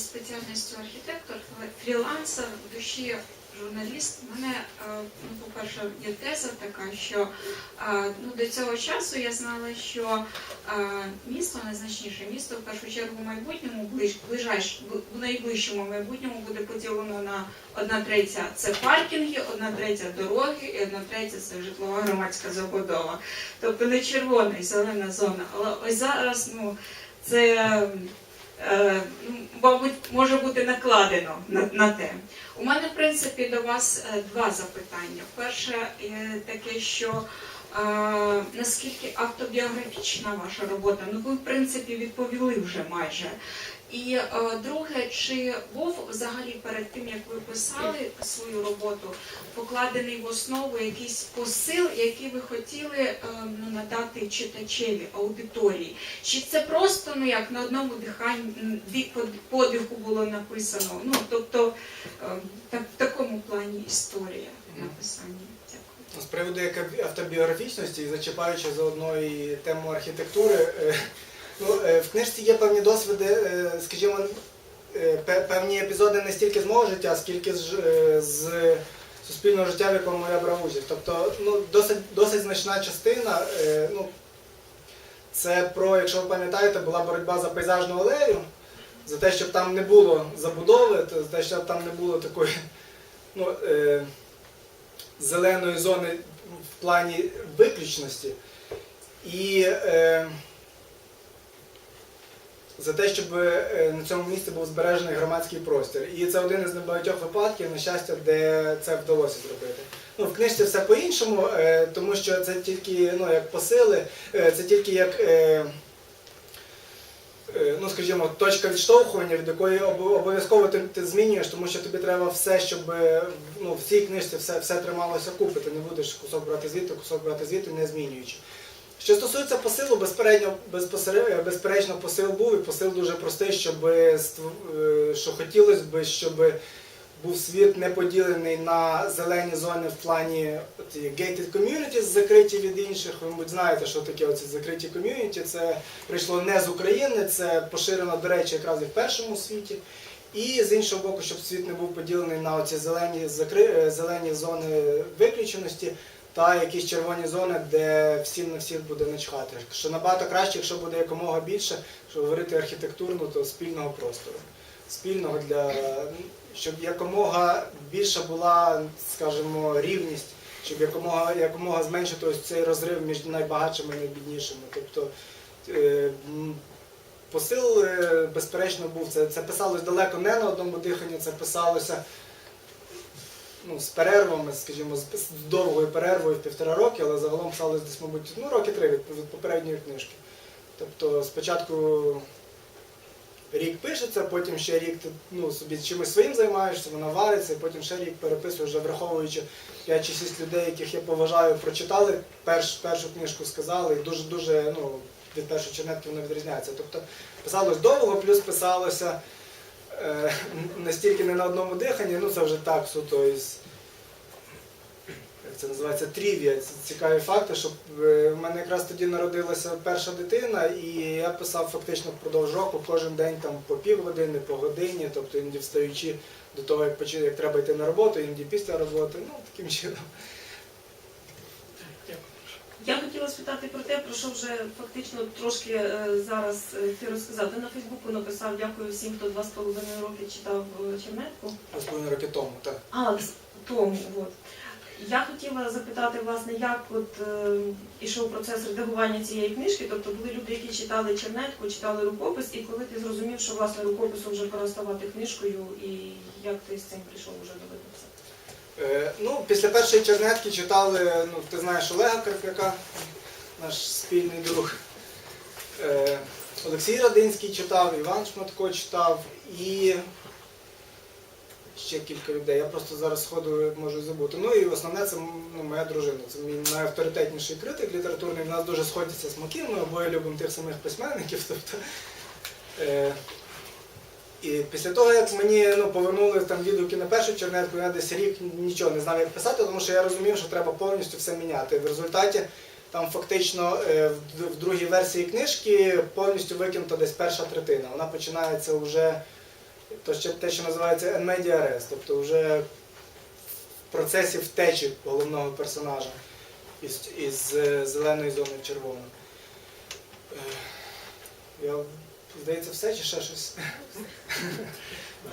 спеціальністю архітектор, фрілансер, в душі журналіст. У мене, е, ну, по-перше, є теза така, що е, ну, до цього часу я знала, що е, місто, найзначніше місто, в першу чергу в майбутньому, ближ, ближайш, в найближчому майбутньому буде поділено на одна третя це паркінги, одна третя дороги, і одна третя це житлова громадська забудова. Тобто не червона і зелена зона. Але ось зараз ну, це, мабуть, може бути накладено на, на те. У мене, в принципі, до вас е, два запитання. Перше е, таке, що е, наскільки автобіографічна ваша робота? Ну, ви, в принципі, відповіли вже майже. І е, друге, чи був взагалі перед тим, як ви писали свою роботу, покладений в основу якийсь посил, який ви хотіли е, ну, надати читачеві, аудиторії? Чи це просто ну як на одному диханні подиху було написано? Ну тобто е, так, в такому плані історія написання. Дякую. З приводу автобіографічності, зачіпаючи заодно і тему архітектури, ну, е, в книжці є певні досвіди, е, скажімо, е, певні епізоди не стільки з мого життя, скільки з, з суспільного життя, в якому я брав участь. Тобто ну, досить, досить значна частина. Ну, це про, якщо ви пам'ятаєте, була боротьба за пейзажну алею, за те, щоб там не було забудови, за те, щоб там не було такої. Ну, зеленої зони в плані виключності. І е, за те, щоб е, на цьому місці був збережений громадський простір. І це один із небагатьох випадків, на щастя, де це вдалося зробити. Ну, в книжці все по-іншому, е, тому що це тільки ну, як посили, е, це тільки як. Ну, скажімо, точка відштовхування, від якої обов'язково ти, ти змінюєш, тому що тобі треба все, щоб ну, в цій книжці все, все трималося купи. Ти не будеш кусок брати звідти, кусок брати звідти, не змінюючи. Що стосується посилу, безперечно, посил був, і посил дуже простий, щоб е, що хотілося б, щоб був світ не поділений на зелені зони в плані gated communities, закриті від інших. Ви, мабуть, знаєте, що таке оці закриті ком'юніті. Це прийшло не з України, це поширено, до речі, якраз і в першому світі. І з іншого боку, щоб світ не був поділений на оці зелені, закри... е, зелені зони виключеності та якісь червоні зони, де всім на всіх буде начхати. Що набагато краще, якщо буде якомога більше, що говорити архітектурно, то спільного простору. Спільного для щоб якомога більша була, скажімо, рівність, щоб якомога, якомога зменшити ось цей розрив між найбагатшими і найбіднішими. Тобто е, посил, е, безперечно, був. Це, це писалось далеко не на одному диханні, це писалося ну, з перервами, скажімо, з, довгою перервою в півтора роки, але загалом писалось десь, мабуть, ну, роки три від, від попередньої книжки. Тобто спочатку рік пишеться, потім ще рік ти ну, собі чимось своїм займаєшся, вона вариться, і потім ще рік переписуєш, вже враховуючи 5 чи 6 людей, яких я поважаю, прочитали перш, першу книжку, сказали, і дуже-дуже ну, від першої чернетки воно відрізняється. Тобто писалось довго, плюс писалося настільки не на одному диханні, ну це вже так суто із. Як це називається трівія, це цікаві факти, що е, в мене якраз тоді народилася перша дитина, і я писав фактично впродовж року кожен день там по півгодини, по годині, тобто іноді встаючи до того, як як треба йти на роботу, іноді після роботи, ну таким чином. Я хотіла спитати про те, про що вже фактично трошки е, зараз е, ти розказав. Ти на Фейсбуку написав дякую всім, хто два з половиною роки читав е, Чернетку. Розповідно роки тому, так. А, тому, от. Я хотіла запитати, власне, як от е, ішов процес редагування цієї книжки. Тобто були люди, які читали Чернетку, читали рукопис, і коли ти зрозумів, що власне рукописом вже пора ставати книжкою, і як ти з цим прийшов уже до випису? Е, ну, після першої чернетки читали, ну, ти знаєш Олега Карп'яка, наш спільний друг. Е, Олексій Радинський читав, Іван Шматко читав і ще кілька людей. Я просто зараз сходу можу забути. Ну і основне це ну, моя дружина. Це мій найавторитетніший критик літературний. В нас дуже сходяться смаки, ми обоє любимо тих самих письменників. Тобто, е, і після того, як мені ну, повернули там відгуки на першу чернетку, я десь рік нічого не знав, як писати, тому що я розумів, що треба повністю все міняти. В результаті там фактично е, в другій версії книжки повністю викинута десь перша третина. Вона починається вже то ще те, що називається N-Media Arrest, тобто вже в процесі втечі головного персонажа із, із е, зеленої зони в. Здається, все чи ще щось?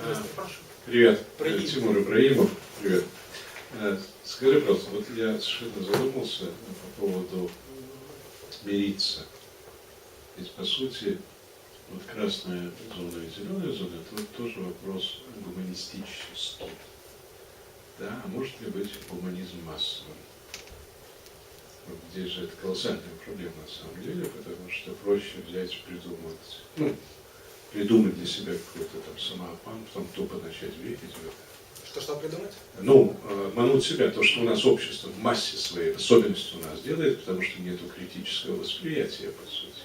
А, Привет. Э, Тимур Ибраимов. Привет. Скажи, пожалуйста, вот я совершенно задумался по поводу мириться. Ведь, по сути, вот красная зона и зеленая зона – это тоже вопрос гуманистический. Да, а может ли быть гуманизм массовым? Вот здесь же это колоссальная проблема на самом деле, потому что проще взять, придумать, ну, придумать для себя какой-то там самообман, потом тупо начать верить в это. Що що придумати? Ну, э, обмануть себя, то, что у нас общество в массе своей, в особенности у нас делает, потому что нет критического восприятия, по сути,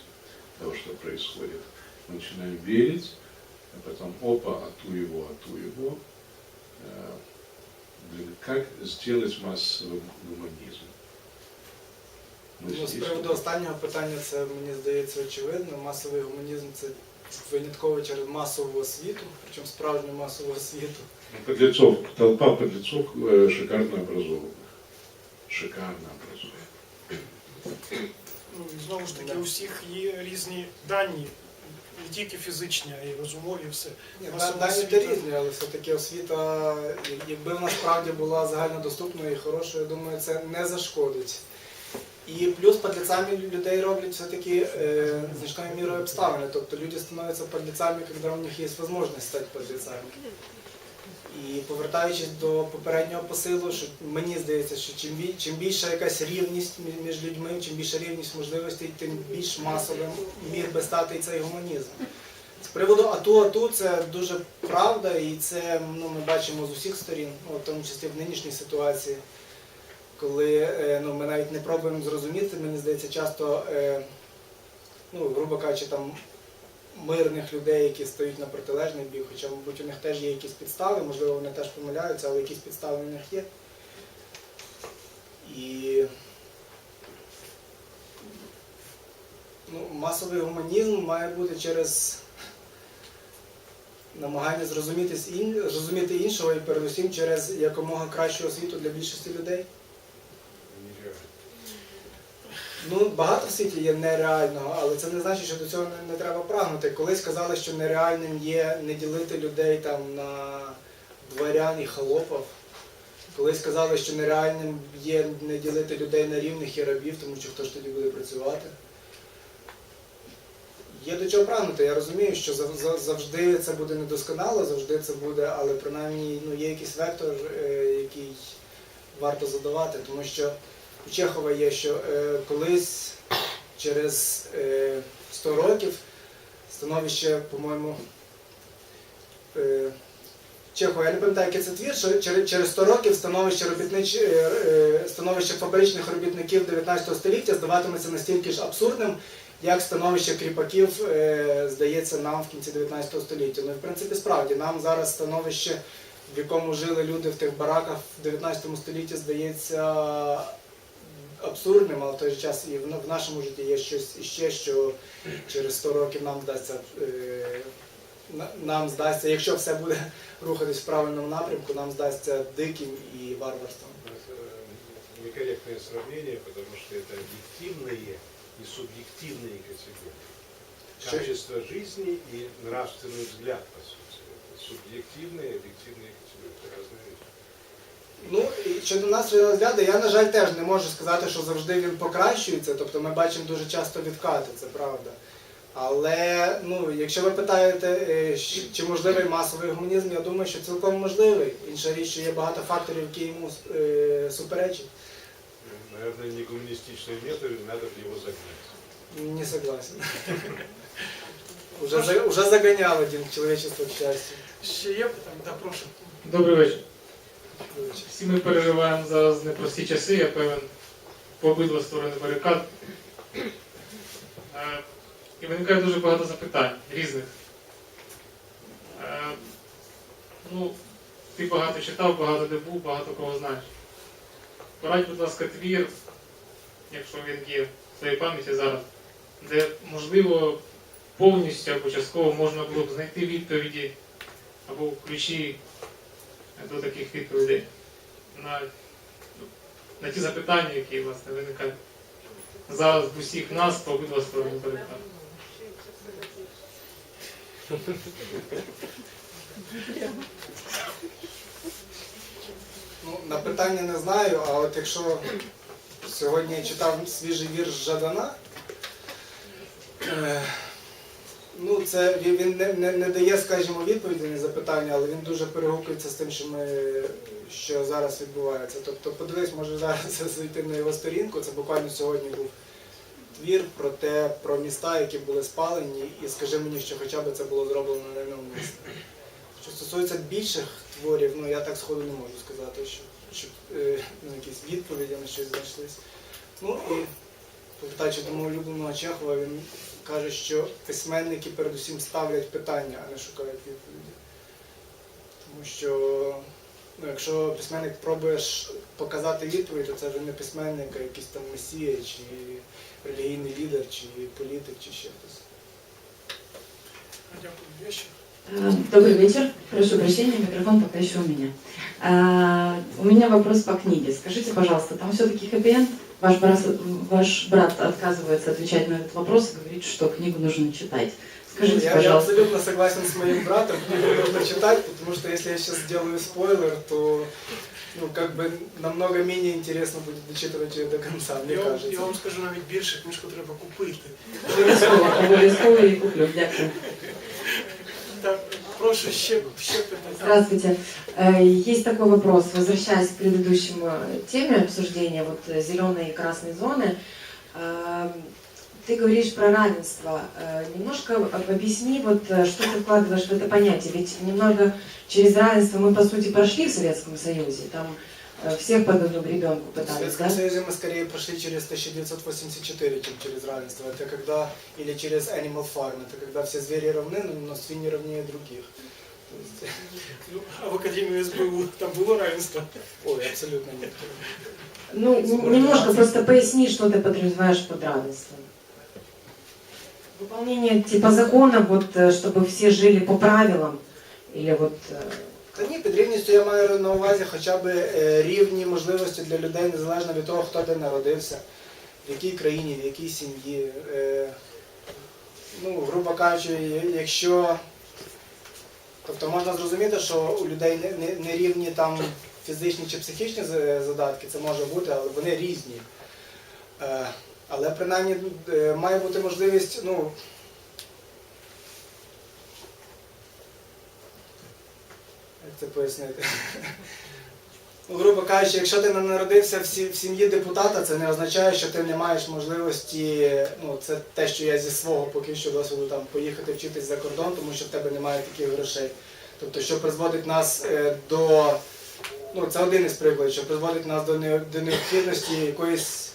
того, что происходит. Мы начинаем верить, а потом, опа, а ту его, а ту его. Э, как сделать массовым Ну, з здесь- приводу останнього питання, це мені здається очевидно. Масовий гуманізм це винятково через масову освіту, причому справжню масову освіту. Ну, Подлецов, толпа подлецов э, шикарно образованных. Шикарно образованных. Ну, і знову ж таки, у всіх є різні дані, не тільки фізичні, а й розумові, все. Ні, Масова да- дані освіта. те різні, але все-таки освіта, якби вона справді була загальнодоступною і хорошою, я думаю, це не зашкодить. І плюс подлецами людей роблять все-таки е, значною мірою обставини. Тобто люди становляться подлецами, коли у них є можливість стати подлецами. І повертаючись до попереднього посилу, що мені здається, що чим, чим більша якась рівність між людьми, чим більша рівність можливостей, тим більш масовим міг би стати цей гуманізм. З приводу АТУ АТУ це дуже правда, і це ну, ми бачимо з усіх сторін, ну, в тому числі в нинішній ситуації, коли е, ну, ми навіть не пробуємо зрозуміти, мені здається, часто, е, ну, грубо кажучи, там мирних людей, які стають на протилежний бік, хоча, мабуть, у них теж є якісь підстави, можливо, вони теж помиляються, але якісь підстави у них є. І ну, масовий гуманізм має бути через намагання зрозуміти іншого і передусім через якомога кращу освіту для більшості людей. Ну, багато в світі є нереального, але це не значить, що до цього не, не треба прагнути. Колись казали, що нереальним є не ділити людей там на дворян і холопів. Колись казали, що нереальним є не ділити людей на рівних і рабів, тому що хто ж тоді буде працювати. Є до чого прагнути. Я розумію, що зав- зав- завжди це буде недосконало, завжди це буде, але принаймні ну, є якийсь вектор, е, який варто задавати, тому що у Чехова є, що е, колись через е, 100 років становище, по-моєму, е, Чехова, я не пам'ятаю, який це твір, що через, через 100 років становище, робітнич, е, е, становище фабричних робітників 19 століття здаватиметься настільки ж абсурдним, як становище кріпаків е, здається нам в кінці 19 століття. Ну, і, в принципі, справді, нам зараз становище, в якому жили люди в тих бараках в 19 столітті, здається абсурдним, але в той же час і в в нашому житті є щось іще, що через 100 років нам вдасться. е, на- Нам здасться, якщо все буде рухатись в правильному напрямку, нам здасться диким і варварством. Это некорректное сравнение, потому что это объективные и субъективные категории. Что- Качество жизни и нравственный взгляд, по сути. Это субъективные и объективные категории. Это разные вещи. Ну, і щодо нашого розгляду, я, на жаль, теж не можу сказати, що завжди він покращується. Тобто ми бачимо дуже часто відкати, це правда. Але ну, якщо ви питаєте, е, чи можливий масовий гуманізм, я думаю, що цілком можливий. Інша річ, що є багато факторів, які йому е, суперечать. Наверное, не гуманистичный метод, надо в него загнать. Не согласен. Уже, уже заганяли один человечество к счастью. Ще є питання? Да, прошу. Добрий вечір. Всі ми переживаємо зараз непрості часи, я певен, по обидва сторони барикад. Е, І виникає дуже багато запитань різних. Е, Ну, ти багато читав, багато де був, багато кого знаєш. Порадь, будь ласка, твір, якщо він є в твоїй пам'яті зараз, де, можливо, повністю або частково можна було б знайти відповіді або ключі до таких відповідей на, на ті запитання, які власне виникають зараз в усіх нас по обидва сторони барикад. Ну, на питання не знаю, а от якщо сьогодні я читав свіжий вірш Жадана, е, ну це він, не, не, не дає, скажімо, відповіді на запитання, але він дуже перегукується з тим, що ми що зараз відбувається. Тобто, подивись, може зараз зайти на його сторінку. Це буквально сьогодні був твір про те, про міста, які були спалені, і скажи мені, що хоча б це було зроблено ненавмисно. Що стосується більших творів, ну я так сходу не можу сказати, що, що е, ну, якісь відповіді на щось знайшлись. Ну і повертаючи до мого улюбленого Чехова, він каже, що письменники передусім ставлять питання, а не шукають відповіді. Тому що ну, якщо письменник пробуєш показати відповідь, то це вже не письменник, а якийсь там месія, чи релігійний лідер, чи політик, чи ще хтось. Э, Добрый вечер. Прошу прощения, микрофон пока еще у меня. А, У меня вопрос по книге. Скажите, пожалуйста, там все-таки хэппи-энд? Ваш брат, ваш брат отказывается отвечать на этот вопрос и говорит, что книгу нужно читать. Скажите, я, я пожалуйста. абсолютно согласен с моим братом, книгу нужно читать, потому что если я сейчас сделаю спойлер, то ну, как бы намного менее интересно будет дочитывать ее до конца, мне Я, вам- кажется. я вам скажу навіть більше, книжку треба купити. Обов'язково, и куплю. Дякую. Прошу ще. Здравствуйте. Э, Есть такой вопрос, возвращаясь к предыдущему теме обсуждения, вот зеленой и красной зоны. Э, Ты говоришь про равенство. Э, Немножко объясни, вот, э, что ты вкладываешь в это понятие. Ведь немного через равенство мы, по сути, прошли в Советском Союзе. Там э, всех по одному ребенку В пытались, Советском да? Союзе мы скорее прошли через 1984, чем через равенство. Это когда, или через Animal Farm, это когда все звери равны, но свиньи равнее других. Есть, Ну, а в Академії СБУ там було равенство? ой, абсолютно нет. Ну, немножко просто поясни, что ты подразумеваешь под равенством. Выполнение типа закона, вот, э, чтобы все жили по правилам, или вот... Та ні, під рівністю я маю на увазі хоча б е, рівні можливості для людей, незалежно від того, хто де народився, в якій країні, в якій сім'ї. Е, Ну, грубо кажучи, якщо. Тобто можна зрозуміти, що у людей не, рівні там фізичні чи психічні задатки, це може бути, але вони різні. Е, Але принаймні е, має бути можливість, ну, Як це пояснити? Ну, грубо кажучи, якщо ти не народився в сім'ї депутата, це не означає, що ти не маєш можливості, ну це те, що я зі свого поки що досвіду там поїхати вчитись за кордон, тому що в тебе немає таких грошей. Тобто, що призводить нас е, до, ну це один із прикладів, що призводить нас до, не- до необхідності якоїсь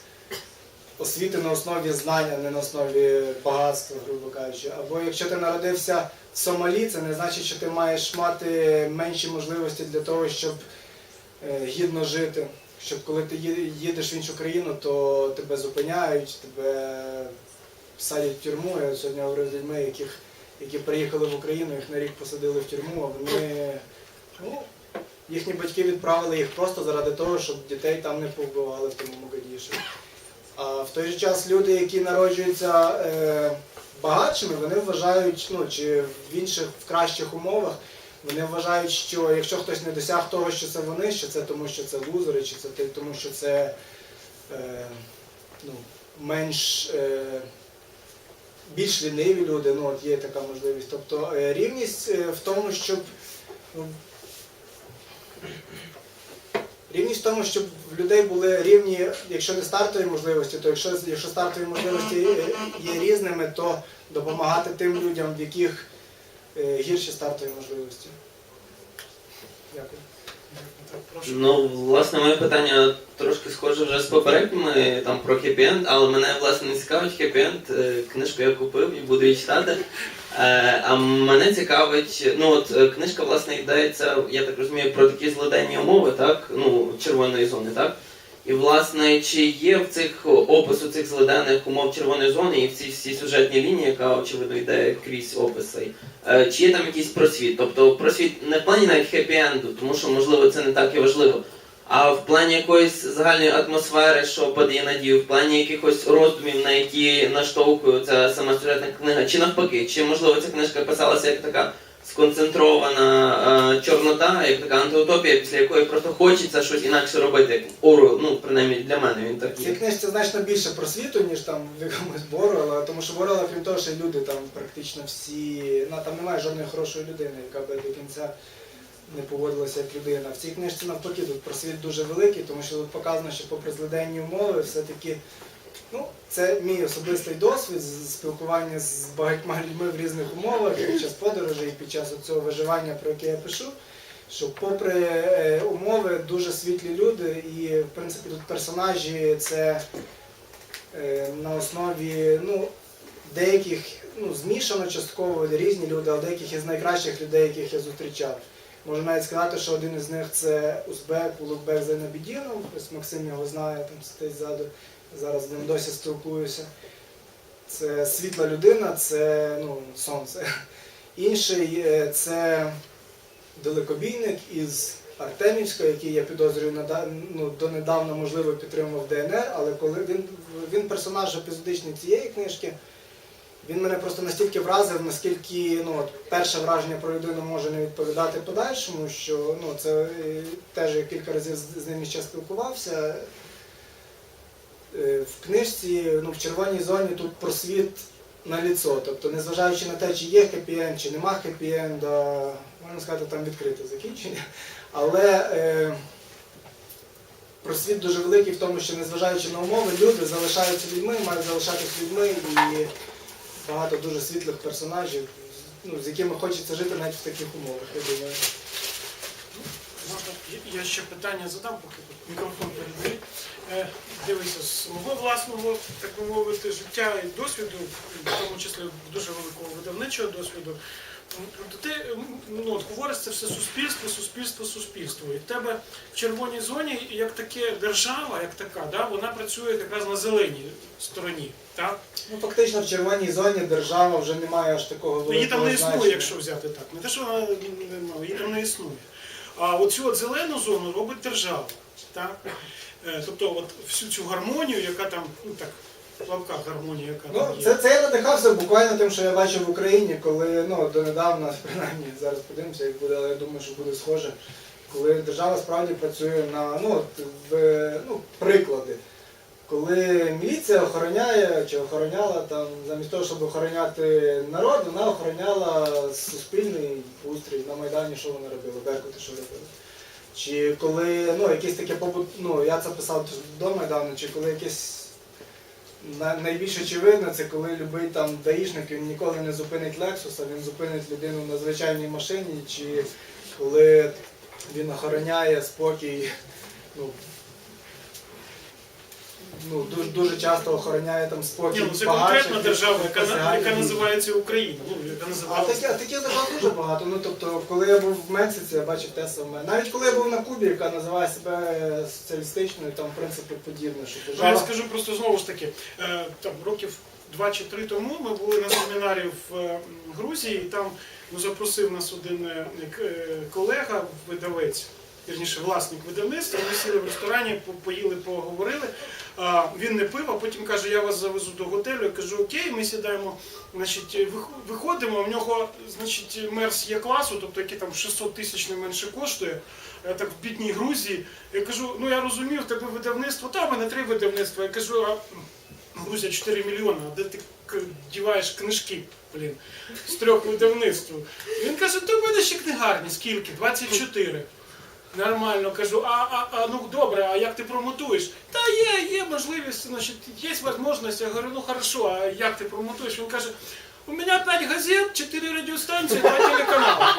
освіти на основі знань, а не на основі багатства, грубо кажучи. Або якщо ти народився Сомалі, це не значить, що ти маєш мати менші можливості для того, щоб е, гідно жити. Щоб коли ти їдеш в іншу країну, то тебе зупиняють, тебе садять в тюрму. Я сьогодні говорив з людьми, яких, які приїхали в Україну, їх на рік посадили в тюрму, а вони ну, їхні батьки відправили їх просто заради того, щоб дітей там не повбивали в тому Могадіші. А в той же час люди, які народжуються е, багатшими, вони вважають, ну чи в інших в кращих умовах, вони вважають, що якщо хтось не досяг того, що це вони, що це тому, що це лузери, чи це тому, що це е, ну, менш е, більш ліниві люди, ну от є така можливість. Тобто е, рівність е, в тому, щоб ну, Рівність в тому, щоб в людей були рівні, якщо не стартові можливості, то якщо, якщо стартові можливості є різними, то допомагати тим людям, в яких е, гірші стартові можливості. Дякую. Прошу. Ну, власне, моє питання трошки схоже вже з попередніми там про хеппі-енд, але мене власне не цікавить хеппі-енд. Книжку я купив і буду її читати. Е, А мене цікавить, ну от е, книжка власне йдеться, я так розумію, про такі злоденні умови, так? Ну, червоної зони, так? І власне, чи є в цих опису цих злиденних умов червоної зони і в цій всій сюжетній лінії, яка очевидно йде крізь описи, е, чи є там якийсь просвіт? Тобто просвіт не в плані навіть хеппі-енду, тому що можливо це не так і важливо. А в плані якоїсь загальної атмосфери, що подає надію, в плані якихось роздумів, на які наштовхує ця сама сюжетна книга, чи навпаки, чи можливо ця книжка писалася як така сконцентрована е, чорнота, як така антиутопія, після якої просто хочеться щось інакше робити, як Ору, ну принаймні для мене він В такий. цій книжці значно більше про світу, ніж там в якомусь Борела, тому що Борела, крім того, що люди там практично всі. Ну там немає жодної хорошої людини, яка би до кінця не поводилася як людина. В цій книжці навпаки тут просвіт дуже великий, тому що тут показано, що попри злиденні умови, все-таки ну, це мій особистий досвід спілкування з багатьма людьми в різних умовах під час подорожей, під час цього виживання, про яке я пишу. Що попри е, умови дуже світлі люди, і в принципі тут персонажі це е, на основі ну, деяких ну, змішано частково різні люди, але деяких із найкращих людей, яких я зустрічав. Можу навіть сказати, що один із них це Узбек Улугбек Зайнабідінов, Максим його знає, там сидить ззаду, зараз з ним досі спілкуюся. Це світла людина, це ну, сонце. Інший е, це далекобійник із Артемівська, який я підозрюю ну, донедавна, можливо, підтримував ДНР, але коли він, він персонаж епізодичний цієї книжки, він мене просто настільки вразив, наскільки ну, от, перше враження про людину може не відповідати подальшому, що ну, це е, теж я кілька разів з, з ним ще спілкувався. Е, В книжці, ну, в червоній зоні тут просвіт на ліцо. Тобто, незважаючи на те, чи є хеппі-енд, чи нема хеппі-енда, можна сказати, там відкрите закінчення. Але е, просвіт дуже великий в тому, що незважаючи на умови, люди залишаються людьми, мають залишатися людьми і багато дуже світлих персонажів, ну, з якими хочеться жити навіть в таких умовах, я думаю. Можна я- ще питання задам, поки мікрофон передаю. Е, Дивися, з мого власного, так би мовити, життя і досвіду, в тому числі дуже великого видавничого досвіду, то ти ну, от, говориш це все суспільство, суспільство, суспільство. І в тебе в червоній зоні як таке держава, як така, да, вона працює якраз на зеленій стороні. Так? Ну, фактично в червоній зоні держава вже не має аж такого Ну, великого Її там не існує, значення. якщо взяти так. Не те, що вона нема, її там не існує. А оцю от зелену зону робить держава. Так? Е, Тобто от всю цю гармонію, яка там, ну так, в гармонія, яка Ну, там є. це, це я надихався буквально тим, що я бачив в Україні, коли ну, донедавна, принаймні, зараз подивимося, як буде, але я думаю, що буде схоже, коли держава справді працює на ну, от, в, ну, приклади. Коли міліція охороняє чи охороняла там, замість того, щоб охороняти народ, вона охороняла суспільний устрій на Майдані, що вони робили, Беркути, що робили. Чи коли ну, якісь таке побут, ну я це писав до Майдану, чи коли якесь на- найбільш очевидно, це коли любий там даїшник він ніколи не зупинить Лексуса, він зупинить людину на звичайній машині, чи коли він охороняє спокій, ну, ну дуже, дуже часто охороняє там спокій. Ні, ну це багатших конкретна держава, яка, на- яка називається Україна. Ну, яка А називається. такі, а таких держав дуже багато. Ну тобто, коли я був в Мексиці, я бачив те саме. Навіть коли я був на Кубі, яка називає себе соціалістичною, там в принципі подібне, що Ну, Я держава. скажу просто знову ж таки, е, там років два чи три тому ми були на семінарі в е, м, Грузії, і там ну, запросив нас один е, к- е, колега, видавець, вірніше, власник видавництва. Ми сіли в ресторані, поїли, поговорили. Він не пив, а потім каже, я вас завезу до готелю. Я кажу, окей, ми сідаємо, значить, виходимо. В нього, значить, мерс є класу, тобто який там 600 тисяч не менше коштує. Я так в бідній Грузії. Я кажу, ну я розумів, в тебе видавництво, та в мене три видавництва. Я кажу, а Грузія 4 мільйони, а де ти діваєш книжки, блін, з трьох видавництв? Він каже, то в мене ще книгарні, скільки? 24. Нормально, кажу, а, а, а ну добре, а як ти промотуєш? Та є, є можливість, значить, є можливість. Я говорю, ну хорошо, а як ти промотуєш? Він каже, у меня 5 газет, 4 радіостанції, 2 телеканали.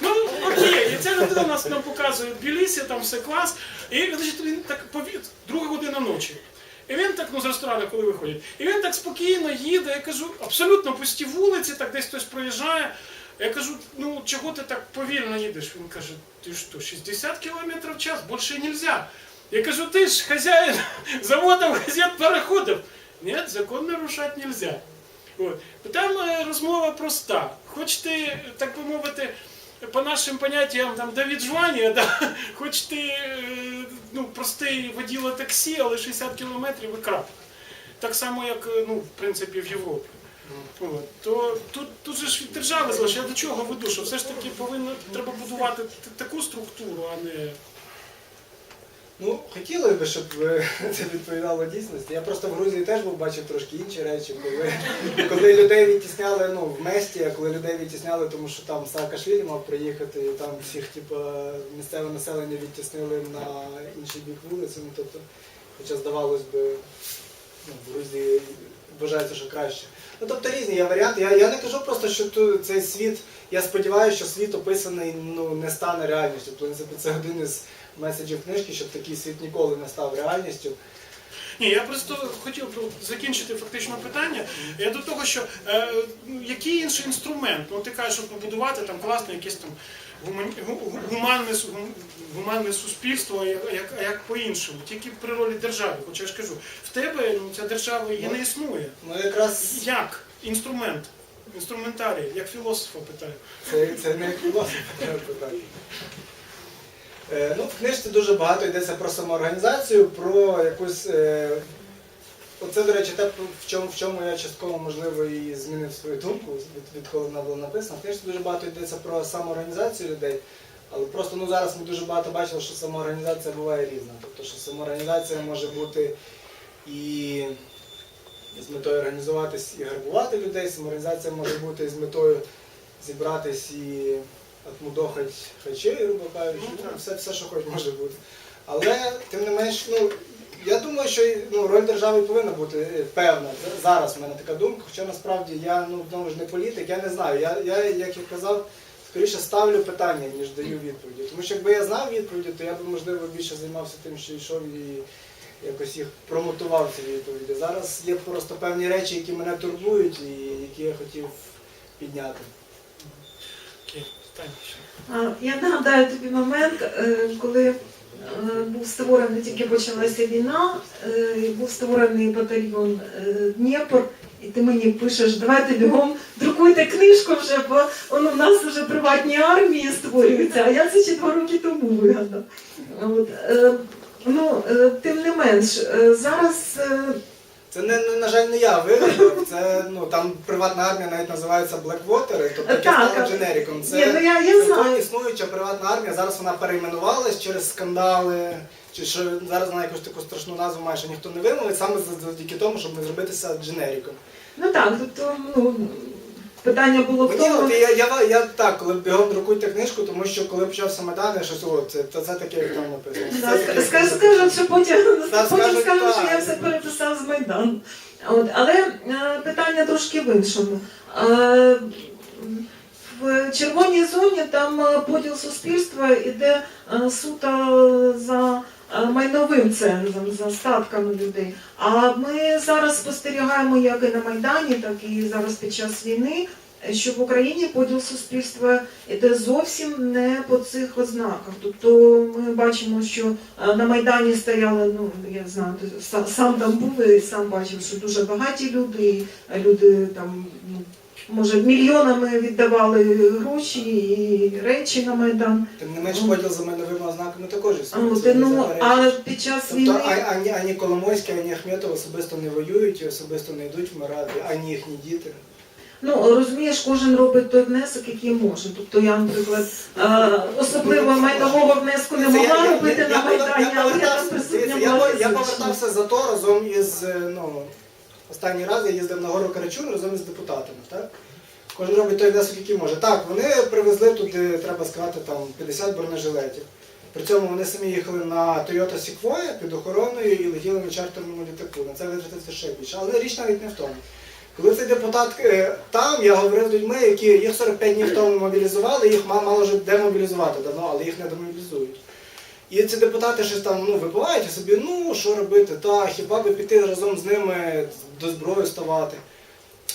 ну, окей, і ця людина нас нам показує Тбілісі, там все клас. І значить, він так повід, друга година ночі. І він так, ну з ресторану, коли виходять, і він так спокійно їде, я кажу, абсолютно пусті вулиці, так десь хтось проїжджає. Я кажу, ну чого ти так повільно їдеш? Він каже, ти що, 60 км в час, більше нельзя. Я кажу, ти ж хазяїн заводом газет переходив. Ні, закон нарушати нельзя. От. Там е, розмова проста. Хоч ти, так би мовити, по нашим поняттям там Давід Жванія, да? хоч ти е, ну, простий воділо таксі, але 60 кілометрів і крапка. Так само, як е, ну, в принципі, в Європі. То тут, тут же ж від держави залежить. Я до чого веду? Що все ж таки повинно треба будувати таку структуру, а не. Ну, хотілося б, щоб е, це відповідало дійсності. Я просто в Грузії теж був бачив трошки інші речі, коли, коли людей відтісняли ну, в Месті, а коли людей відтісняли, тому що там Саакашвілі мав приїхати, і там всіх типу, місцеве населення відтіснили на інший бік вулиці. Ну, тобто, хоча здавалось би, ну, в Грузії вважається, що краще. Ну, тобто різні є варіанти. Я, я не кажу просто, що ту, цей світ, я сподіваюся, що світ описаний ну, не стане реальністю. В принципі, це один із меседжів книжки, щоб такий світ ніколи не став реальністю. Ні, я просто хотів закінчити фактично питання. Я до того, що е, ну, який інший інструмент? Ну ти кажеш, щоб побудувати там класне якесь там гуманне, гуманне суспільство, а як, як, по-іншому, тільки при ролі держави. Хоча я ж кажу, в тебе ну, ця держава і не існує. Ну якраз Як? Інструмент. Інструментарій, як філософа питаю. це, це не як філософ треба питати. Е, ну, в книжці дуже багато йдеться про самоорганізацію, про якусь. Е, оце, до речі, те, в чому, в чому я частково, можливо, і змінив свою думку, від, відколи вона була написана. В дуже багато йдеться про самоорганізацію людей. Але просто ну, зараз ми дуже багато бачили, що самоорганізація буває різна. Тобто, що самоорганізація може бути і з метою організуватись і грабувати людей, самоорганізація може бути і з метою зібратись і отмудохать хачі, грубо кажучи, Ну, ну, все, все, що хоч може бути. Але тим не менш, ну я думаю, що ну, роль держави повинна бути е, певна. Зараз в мене така думка, хоча насправді я ну знову ж не політик, я не знаю. Я, я як я казав, скоріше ставлю питання, ніж даю відповіді. Тому що якби я знав відповіді, то я б можливо більше займався тим, що йшов і якось їх промотував ці відповіді. Зараз є просто певні речі, які мене турбують і які я хотів підняти. Я нагадаю тобі момент, е, коли був створений, тільки почалася війна, е, був створений батальйон е, Дніпр, і ти мені пишеш, давайте бігом друкуйте книжку вже, бо воно в нас вже приватні армії створюються, а я це ще два роки тому е, ну, е, тим не менш, е, зараз е, Це не, не- на жаль не я вигадав. Це ну там приватна армія навіть називається Blackwater, тобто яке стало ні, Це ну я, я цілком знаю. існуюча приватна армія. Зараз вона перейменувалась через скандали. Чи що зараз вона якусь таку страшну назву майже ніхто не вимовить, саме завдяки тому, щоб не зробитися дженериком. Ну так, тобто ну, питання було в тому. от я, я, я так, коли бігом друкуйте книжку, тому що коли почався Майдан, я щось о, це, це, це таке, як там написано. Да, Це таке, Скажуть, що потім, Да, потім скажуть, скажуть, що я все переписав з Майдану. От, але е, питання трошки в іншому. Е, в червоній зоні там е, поділ суспільства іде е, суто за майновим цензом, за статками людей. А ми зараз спостерігаємо як і на Майдані, так і зараз під час війни, що в Україні поділ суспільства іде зовсім не по цих ознаках. Тобто ми бачимо, що е, на Майдані стояли, ну я знаю, сам, там був і сам бачив, що дуже багаті люди, люди там. ну, Може, мільйонами віддавали гроші і речі на Майдан. Тим не менш поділ за майновими ознаками також існує. це не ну, заперечує. а під час Тобто війни а- ані, ані Коломойський, ані Ахметов особисто не воюють і особисто не йдуть вмирати, ані їхні діти. ну розумієш, кожен робить той внесок, який може. Тобто я, наприклад, е, особливо майнового внеску не Дивіться, могла я- робити я- на я Майдані, але я там повертався- присутня я була Я повертався за то разом із е, ну, останній раз я їздив на гору Карачун разом із депутатами. Так? Кожен робить той внесок, який може. Так, вони привезли туди, треба сказати, там 50 бронежилетів. При цьому вони самі їхали на Toyota Sequoia під охороною і летіли на чартерному літаку. На це витратиться ще більше. Але річ навіть не в тому. Коли цей депутат е, там, я говорив з людьми, які їх 45 днів тому мобілізували, їх ма- мало вже демобілізувати давно, але їх не демобілізують. І ці депутати щось там ну, випивають собі, ну що робити, та хіба би піти разом з ними до зброї ставати.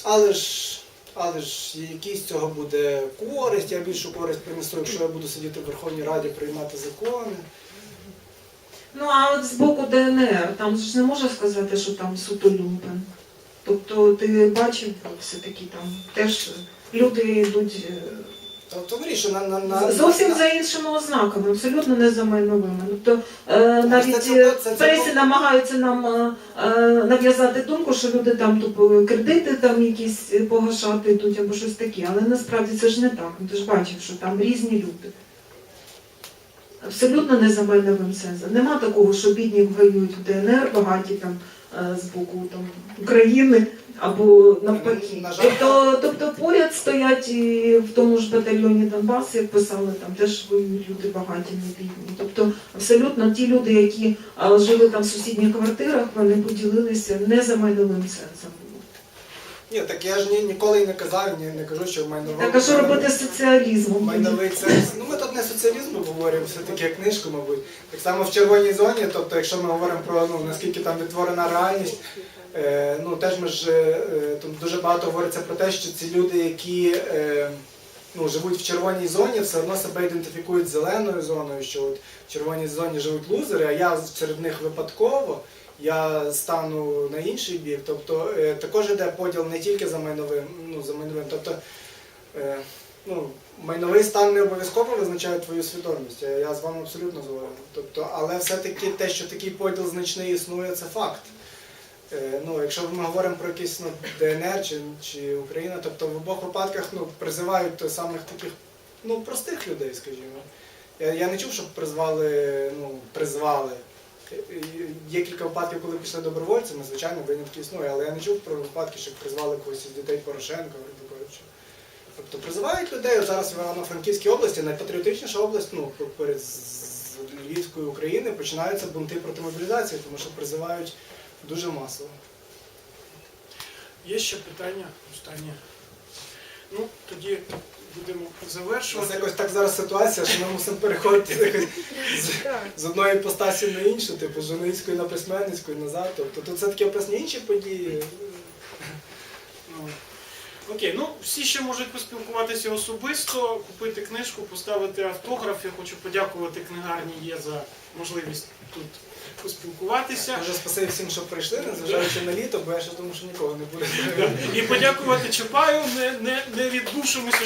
Але ж, але ж який цього буде користь, я більшу користь принесу, якщо я буду сидіти в Верховній Раді приймати закони. Ну а от з боку ДНР, там ж не можна сказати, що там суто люмпен. Тобто ти бачив все-таки там теж люди йдуть е, Тобто вирішує на, на, на зовсім на- за іншими ознаками, абсолютно не за майновими. Тобто е, навіть це- це- це- пресі намагаються нам е, е, нав'язати думку, що люди там тупо кредити там якісь погашати йдуть або щось таке. Але насправді це ж не так. Ну, Ти ж бачив, що там різні люди. Абсолютно не за майновим сенсом. Нема такого, що бідні воюють в ДНР, багаті там е, з боку там, України або навпаки. На жаль, Тобто, тобто поряд стоять і в тому ж батальйоні Донбас, як писали, там теж воюють люди багаті, не бідні. Тобто абсолютно ті люди, які жили там в сусідніх квартирах, вони поділилися не за майновим сенсом. Ні, так я ж ні, ніколи не казав, ні, не кажу, що в майновому... Так а що робити з соціалізмом? Майновий це ну ми тут не соціалізм говоримо, все-таки книжку, мабуть. Так само в червоній зоні, тобто, якщо ми говоримо про ну наскільки там відтворена реальність, ну теж ми ж е, е, дуже багато говориться про те, що ці люди, які е, ну, живуть в червоній зоні, все одно себе ідентифікують з зеленою зоною, що от в червоній зоні живуть лузери, а я серед них випадково. Я стану на інший бік, тобто е, також іде поділ не тільки за майновим, ну за майновим, тобто е, ну, майновий стан не обов'язково визначає твою свідомість. Я з вами абсолютно згоден. Тобто, але все-таки те, що такий поділ значний існує, це факт. Е, ну, якщо ми говоримо про якийсь ну, ДНР чи, чи Україна, тобто в обох випадках ну, призивають то самих таких ну, простих людей, скажімо. Я, я не чув, щоб призвали, ну, призвали. Є кілька випадків, коли пішли добровольцями, звичайно, винятки існує, але я не чув про випадки, щоб призвали когось із дітей Порошенка, кажучи. Тобто призивають людей зараз в Івано-Франківській області, найпатріотичніша область, ну, перед Львівської України починаються бунти проти мобілізації, тому що призивають дуже масово. Є ще питання? Останнє. Ну, тоді будемо У нас якось так зараз ситуація, що ми мусимо переходити з, з одної іпостасі на іншу, типу з журналістської на письменницьку і назад. Тобто тут все-таки описані інші події. Ну, Окей, ну всі ще можуть поспілкуватися особисто, купити книжку, поставити автограф. Я хочу подякувати книгарні є за можливість тут поспілкуватися. Дуже спасибі всім, що прийшли, незважаючи на літо, бо я ще думаю, що нікого не буде. І подякувати Чапаю, не, не, не відбувшомуся відбувшомуся